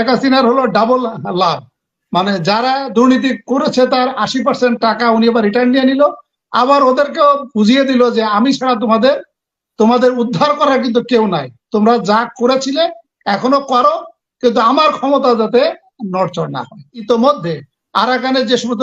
শেখ হাসিনার হলো ডাবল লাভ। মানে যারা দুর্নীতি করেছে তার আশি পার্সেন্ট টাকা উনি এবার রিটার্ন নিয়ে নিল। আবার ওদেরকেও বুঝিয়ে দিল যে, আমি ছাড়া তোমাদের তোমাদের উদ্ধার করার কিন্তু কেউ নাই। তোমরা যা করেছিলে এখনও করো, কিন্তু আমার ক্ষমতা যাতে নড়চড় না হয়। ইতোমধ্যে আরাকানের যে সমস্ত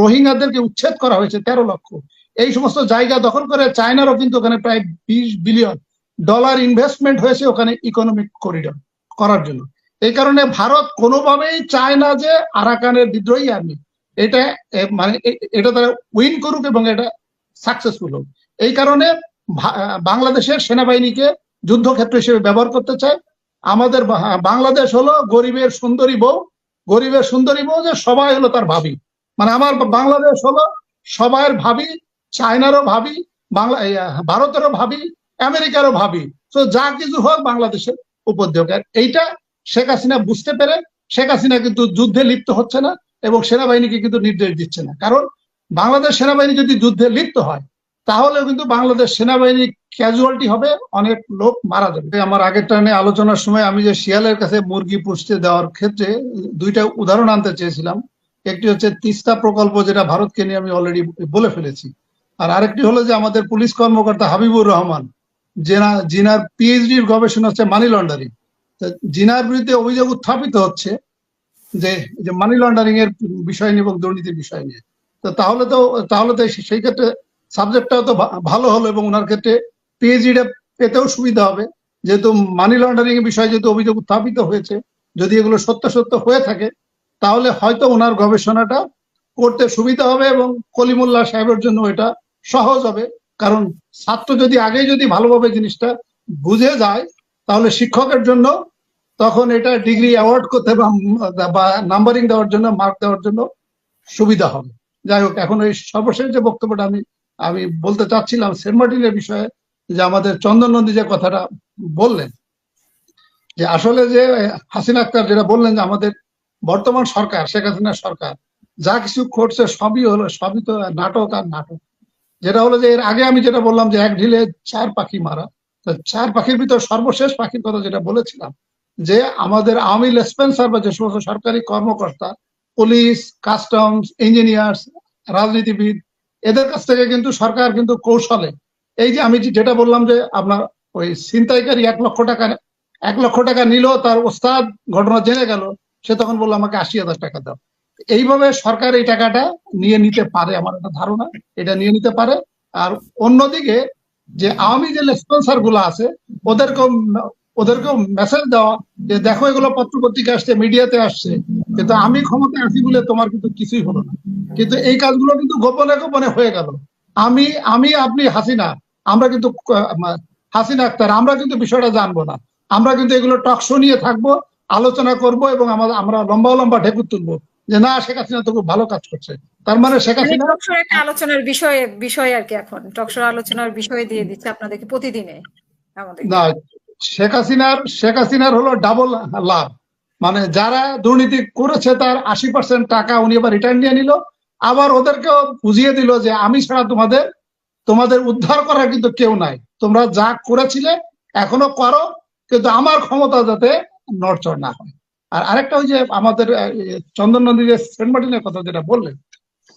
রোহিঙ্গাদেরকে উচ্ছেদ করা হয়েছে তেরো লক্ষ, এই সমস্ত জায়গা দখল করে চায়নারও কিন্তু ওখানে প্রায় বিশ বিলিয়ন ডলার ইনভেস্টমেন্ট হয়েছে ওখানে ইকোনমিক করিডর করার জন্য। এই কারণে ভারত কোনোভাবেই চায় না যে আরাকানের বিদ্রোহী আর্মি। এটা মানে এটা তারা উইন করুক এবং এটা সাকসেসফুল হোক। এই কারণে বাংলাদেশের সেনাবাহিনীকে যুদ্ধক্ষেত্র হিসেবে ব্যবহার করতে চায়। আমাদের বাংলাদেশ হলো গরিবের সুন্দরী বউ। গরিবের সুন্দরী বউ যে সবাই হলো তার ভাবি। মানে আমার বাংলাদেশ হলো সবার ভাবি, চায়নারও ভাবি, বাংলা ভারতেরও ভাবি, আমেরিকারও ভাবি। তো যা কিছু হোক বাংলাদেশের। আর এইটা শেখ হাসিনা বুঝতে পেরে, শেখ হাসিনা কিন্তু যুদ্ধে লিপ্ত হচ্ছে না এবং সেনাবাহিনীকে কিন্তু নির্দেশ দিচ্ছে না। কারণ বাংলাদেশ সেনাবাহিনী যদি যুদ্ধে লিপ্ত হয় তাহলে কিন্তু বাংলাদেশ সেনাবাহিনী ক্যাজুয়ালিটি হবে, অনেক লোক মারা যাবে। আমার আগের টানে আলোচনার সময় আমি যে শিয়ালের কাছে মুরগি পুষতে দেওয়ার ক্ষেত্রে দুইটা উদাহরণ আনতে চেয়েছিলাম। একটি হচ্ছে তিস্তা প্রকল্প, যেটা ভারতকে নিয়ে আমি অলরেডি বলে ফেলেছি। আর আরেকটি হলো যে আমাদের পুলিশ কর্মকর্তা হাবিবুর রহমান জেনা জিনার পিএইচডির গবেষণা হচ্ছে মানি লন্ডারিং জিনার বিরুদ্ধে অভিযোগ উত্থাপিত হচ্ছে যে যে মানি লন্ডারিং এর বিষয় নিয়ে এবং দুর্নীতির বিষয় নিয়ে। তো তাহলে তো তাহলে তো সেই ক্ষেত্রে সাবজেক্টটাও তো ভালো হলো এবং ওনার ক্ষেত্রে পিএইচডিটা পেতেও সুবিধা হবে। যেহেতু মানি লন্ডারিং এর বিষয়ে যেহেতু অভিযোগ উত্থাপিত হয়েছে, যদি এগুলো সত্য সত্য হয়ে থাকে, তাহলে হয়তো ওনার গবেষণাটা করতে সুবিধা হবে এবং কলিমুল্লাহ সাহেবের জন্য এটা সহজ হবে। কারণ ছাত্র যদি আগেই যদি ভালোভাবে জিনিসটা বুঝে যায়, তাহলে শিক্ষকের জন্য তখন এটা ডিগ্রি অ্যাওয়ার্ড করতে বা- নাম্বারিং দেওয়ার জন্য মার্ক দেওয়ার জন্য সুবিধা হবে। যাই হোক, এখন এই সর্বশেষ যে বক্তব্যটা আমি আমি বলতে চাচ্ছিলাম সেন্ট মার্টিনের বিষয়ে, যে আমাদের চন্দন নন্দী যে কথাটা বললেন, যে আসলে যে হাসিনা আক্তার যেটা বললেন যে আমাদের বর্তমান সরকার, শেখ হাসিনার সরকার, যা কিছু করছে সবই হলো, সবই তো নাটক আর নাটক। যেটা হলো যে এর আগে আমি যেটা বললাম যে এক ঢিলে চার পাখি মারা চার পাখির ভিতর সর্বশেষ পাখির কথা যেটা বলেছিলাম যে আমাদের আওয়ামী লেসপেন্সার বা যে সমস্ত সরকারি কর্মকর্তা, পুলিশ, কাস্টমস, ইঞ্জিনিয়ার্স, রাজনীতিবিদ, এদের কাছ থেকে কিন্তু সরকার কিন্তু কৌশলে, এই যে আমি যেটা বললাম যে আপনার ওই ছিনতাইকারী এক লক্ষ টাকা, এক লক্ষ টাকা নিল তার ওস্তাদ ঘটনা জেনে গেল, সে তখন বলল, আমাকে আশি হাজার টাকা দাও। এইভাবে সরকার এই টাকাটা নিয়ে নিতে পারে, আমার একটা ধারণা, এটা নিয়ে নিতে পারে। আর অন্যদিকে যে আওয়ামী যে স্পন্সারগুলো আছে, ওদেরকেও ওদেরকেও মেসেজ দেওয়া যে দেখো এগুলো পত্র পত্রিকা আসছে মিডিয়াতে আসছে। কিন্তু আমি ক্ষমতা আছি বলে তোমার কিন্তু কিছুই হলো না। কিন্তু এই কাজগুলো কিন্তু গোপনে গোপনে হয়ে গেল। আমি আমি আপনি হাসিনা আমরা কিন্তু হাসিনা আক্তার আমরা কিন্তু বিষয়টা জানব না। আমরা কিন্তু এগুলো টকশো নিয়ে থাকব আলোচনা করব এবং আমাদের আমরা লম্বা লম্বা ঢেকুর তুলবো যে না শেখ হাসিনা তো খুব ভালো কাজ করছে। তার মানে শেখ মানে হাসিনা একটা আলোচনার বিষয়ে বিষয় আর কি এখন। টকশোর আলোচনার বিষয় দিয়ে দিচ্ছে আপনাদেরকে প্রতিদিনে না শেখ হাসিনার শেখ হাসিনার হলো ডাবল লাভ। মানে যারা দুর্নীতি করেছে তার আশি পার্সেন্ট টাকা উনি আবার রিটার্ন নিয়ে নিল। আবার ওদেরকেও বুঝিয়ে দিল যে আমি ছাড়া তোমাদের তোমাদের উদ্ধার করার কিন্তু কেউ নাই। তোমরা যা করেছিলে এখনও করো, কিন্তু আমার ক্ষমতা যাতে নড়চড় না হয়। আর আরেকটা ওই যে আমাদের চন্দন নন্দী যে সেন্ট মার্টিনের কথা যেটা বললেন,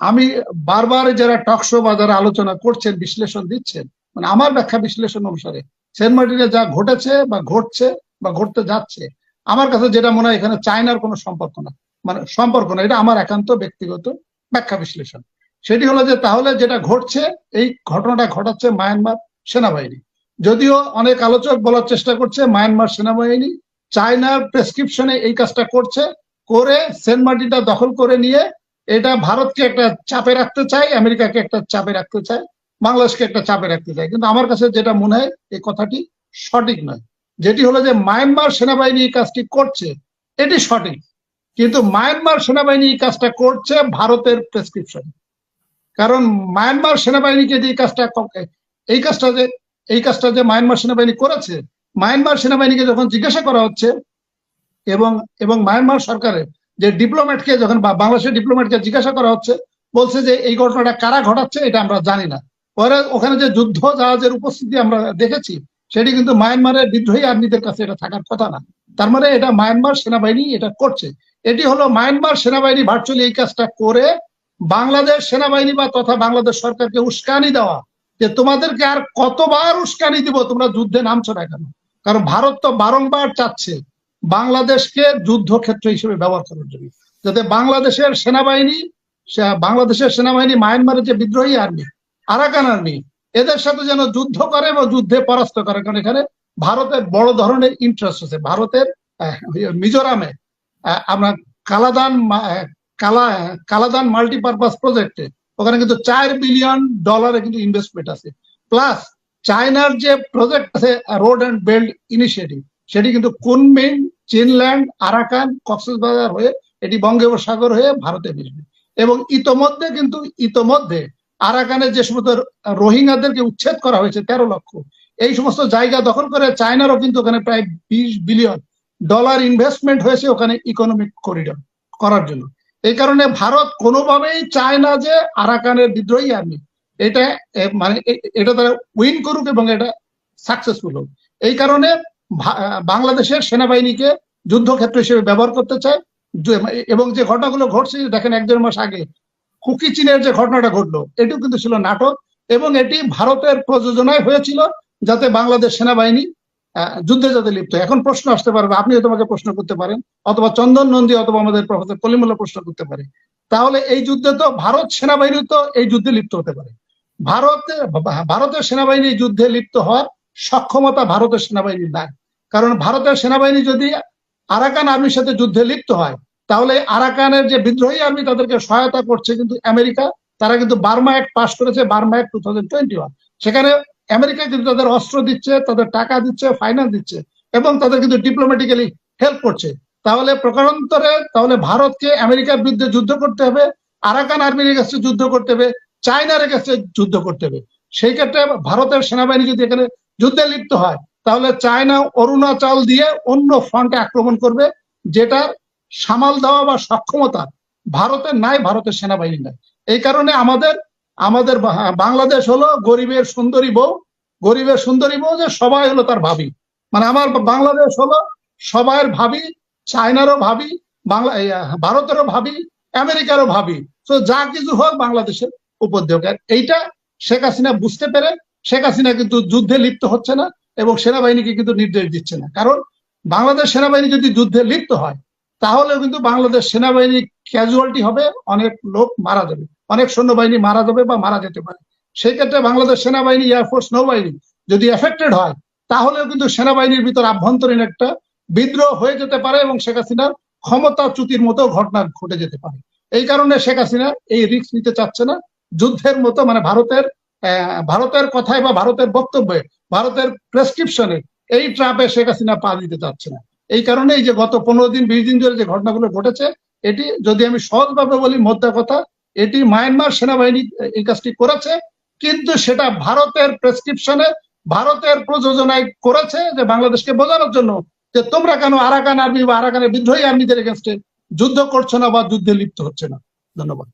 আমি বারবার যারা টকশো বা যারা আলোচনা করছেন, বিশ্লেষণ দিচ্ছেন মানে আমার ব্যাখ্যা বিশ্লেষণ অনুসারে সেন্ট মার্টিনে যা ঘটেছে বা ঘটছে বা ঘটতে যাচ্ছে, আমার কাছে যেটা মনে হয় এখানে চায়নার কোনো সম্পর্ক না। মানে সম্পর্ক না, এটা আমার একান্ত ব্যক্তিগত ব্যাখ্যা বিশ্লেষণ। সেটি হলো যে তাহলে যেটা ঘটছে, এই ঘটনাটা ঘটাচ্ছে মায়ানমার সেনাবাহিনী। যদিও অনেক আলোচক বলার চেষ্টা করছে মায়ানমার সেনাবাহিনী চায়নার প্রেসক্রিপশনে এই কাজটা করছে, করে সেন্ট মার্টিনটা দখল করে নিয়ে এটা ভারতকে একটা চাপে রাখতে চায়, আমেরিকাকে একটা চাপে রাখতে চায়। বাংলাদেশকে একটা চাপে রাখতে চায় কিন্তু আমার কাছে যেটা মনে হয়, এই কথাটি সঠিক নয়। যেটি হলো যে, মায়ানমার সেনাবাহিনী এই কাজটি করছে, এটি সঠিক। কিন্তু মায়ানমার সেনাবাহিনী এই কাজটা করছে ভারতের প্রেসক্রিপশন কারণ মায়ানমার সেনাবাহিনীকে যে এই কাজটা এই কাজটা যে, এই কাজটা যে মায়ানমার সেনাবাহিনী করেছে, মায়ানমার সেনাবাহিনীকে যখন জিজ্ঞাসা করা হচ্ছে এবং এবং মায়ানমার সরকারের যে ডিপ্লোম্যাটকে যখন বাংলাদেশের ডিপ্লোম্যাটকে জিজ্ঞাসা করা হচ্ছে, বলছে যে, এই ঘটনাটা কারা ঘটাচ্ছে, এটা আমরা জানি না। পরে ওখানে যে যুদ্ধ জাহাজের উপস্থিতি আমরা দেখেছি, সেটি কিন্তু মায়ানমারের বিদ্রোহী আর্মিদের কাছে এটা থাকার কথা না। তার মানে এটা মায়ানমার সেনাবাহিনী এটা করছে। এটি হলো মায়ানমার সেনাবাহিনী ভার্চুয়ালি এই কাজটা করে বাংলাদেশ সেনাবাহিনী বা তথা বাংলাদেশ সরকারকে উস্কানি দেওয়া যে তোমাদেরকে আর কতবার উস্কানি দিব, তোমরা যুদ্ধে নামছো না কেন? কারণ ভারত তো বারংবার চাচ্ছে বাংলাদেশকে যুদ্ধক্ষেত্র হিসেবে ব্যবহার করার জন্য। যাতে বাংলাদেশের সেনাবাহিনী বাংলাদেশের সেনাবাহিনী মায়ানমারের যে বিদ্রোহী আর্মি আরাকান আর্মি এদের সাথে যেন যুদ্ধ করে এবং যুদ্ধে পরাস্ত করে, কারণ এখানে ভারতের বড় ধরনের ইন্টারেস্ট আছে। ভারতের মিজোরামে আমরা কালাদান কালা, কালাদান মাল্টিপারপাস প্রজেক্টে ওখানে কিন্তু চার বিলিয়ন ডলারে কিন্তু ইনভেস্টমেন্ট আছে। প্লাস চায়নার যে প্রজেক্ট আছে রোড অ্যান্ড বেল্ট ইনিশিয়েটিভ সেটি কিন্তু কুনমিন চীনল্যান্ড, আরাকান, কক্সবাজার হয়ে, এটি বঙ্গোপসাগর হয়ে ভারতে মিশবে। এবং ইতোমধ্যে কিন্তু, ইতোমধ্যে আরাকানের যে সমস্ত রোহিঙ্গাদেরকে উচ্ছেদ করা হয়েছে তেরো লক্ষ, এই সমস্ত জায়গা দখল করে চায়নারও কিন্তু ওখানে প্রায় বিশ বিলিয়ন ডলার ইনভেস্টমেন্ট হয়েছে ওখানে ইকোনমিক করিডর করার জন্য। এই কারণে ভারত কোনোভাবেই চায় না যে আরাকানের বিদ্রোহী আর্মি এটা মানে এটা তারা উইন করুক এবং এটা সাকসেসফুল হোক। এই কারণে বাংলাদেশের সেনাবাহিনীকে যুদ্ধক্ষেত্র হিসেবে ব্যবহার করতে চায় এবং যে ঘটনাগুলো ঘটছে, দেখেন একজন মাস আগে কুকি চীনের যে ঘটনাটা ঘটলো, এটিও কিন্তু ছিল নাটক এবং এটি ভারতের প্রযোজনায় হয়েছিল যাতে বাংলাদেশ সেনাবাহিনী যুদ্ধে যাতে লিপ্ত এখন প্রশ্ন আসতে পারবে আপনিও তোমাকে প্রশ্ন করতে পারেন, অথবা চন্দন নন্দী অথবা আমাদের প্রফেসর কলিমুল্লাহ প্রশ্ন করতে পারে। তাহলে এই যুদ্ধে তো ভারত সেনাবাহিনী তো এই যুদ্ধে লিপ্ত হতে পারে। ভারতে ভারতের সেনাবাহিনী যুদ্ধে লিপ্ত হওয়ার সক্ষমতা ভারতের সেনাবাহিনীর নাই। কারণ ভারতের সেনাবাহিনী যদি আরাকান আর্মির সাথে যুদ্ধে লিপ্ত হয় তাহলে আরাকানের যে বিদ্রোহী আর্মি তাদেরকে সহায়তা করছে কিন্তু আমেরিকা, তারা কিন্তু বার্মা অ্যাক্ট পাস করেছে, Burma act two thousand twenty one সেখানে আমেরিকা কিন্তু তাদের অস্ত্র দিচ্ছে, তাদের টাকা দিচ্ছে ফাইন্যান্স দিচ্ছে এবং তাদের কিন্তু ডিপ্লোম্যাটিক্যালি হেল্প করছে। তাহলে প্রকারান্তরে তাহলে ভারতকে আমেরিকার বিরুদ্ধে যুদ্ধ করতে হবে, আরাকান আর্মির কাছে যুদ্ধ করতে হবে, চায়নার কাছে যুদ্ধ করতে হবে। সেই ক্ষেত্রে ভারতের সেনাবাহিনী যদি এখানে যুদ্ধে লিপ্ত হয়, তাহলে চায়না অরুণাচল দিয়ে অন্য ফ্রন্টে আক্রমণ করবে, যেটা সামাল দেওয়া বা সক্ষমতা ভারতের নাই, ভারতের সেনাবাহিনী নাই। এই কারণে আমাদের আমাদের বাংলাদেশ হলো গরিবের সুন্দরী বউ। গরিবের সুন্দরী বউ যে সবাই হলো তার ভাবি। মানে আমার বাংলাদেশ হলো সবাইয়ের ভাবি, চায়নারও ভাবি, বাংলা ভারতেরও ভাবি, আমেরিকারও ভাবি। তো যা কিছু হোক বাংলাদেশের উপর এইটা শেখ হাসিনা বুঝতে পেরে, শেখ হাসিনা কিন্তু যুদ্ধে লিপ্ত হচ্ছে না এবং সেনাবাহিনীকে কিন্তু নির্দেশ দিচ্ছে না। কারণ বাংলাদেশ সেনাবাহিনী যদি যুদ্ধে লিপ্ত হয় তাহলে কিন্তু বাংলাদেশ সেনাবাহিনী ক্যাজুয়ালিটি হবে, অনেক লোক মারা যাবে। অনেক সৈন্যবাহিনী মারা যাবে বা মারা যেতে পারে। সেই ক্ষেত্রে বাংলাদেশ সেনাবাহিনী এয়ারফোর্স নৌবাহিনী যদি এফেক্টেড হয়, তাহলেও কিন্তু সেনাবাহিনীর ভিতর আভ্যন্তরীণ একটা বিদ্রোহ হয়ে যেতে পারে এবং শেখ হাসিনার ক্ষমতা চ্যুতির মতো ঘটনা ঘটে যেতে পারে। এই কারণে শেখ হাসিনা এই রিস্ক নিতে চাচ্ছে না। যুদ্ধের মতো মানে ভারতের ভারতের কথায় বা ভারতের বক্তব্যে, ভারতের প্রেসক্রিপশনে এই ট্রাপে শেখ হাসিনা পা দিতে চাচ্ছে না। এই কারণে এই যে গত পনেরো দিন, বিশ দিন ধরে যে ঘটনাগুলো ঘটেছে, এটি যদি আমি সহজভাবে বলি মোদ্দা কথা, এটি মায়ানমার সেনাবাহিনী এই কাজটি করেছে, কিন্তু সেটা ভারতের প্রেসক্রিপশনে ভারতের প্রযোজনায় করেছে যে বাংলাদেশকে বোঝানোর জন্য যে তোমরা কেন আরাকান আর্মি বা আরাকানের বিদ্রোহী আর্মিদের এগেনস্টে যুদ্ধ করছ না বা যুদ্ধে লিপ্ত হচ্ছে না। ধন্যবাদ।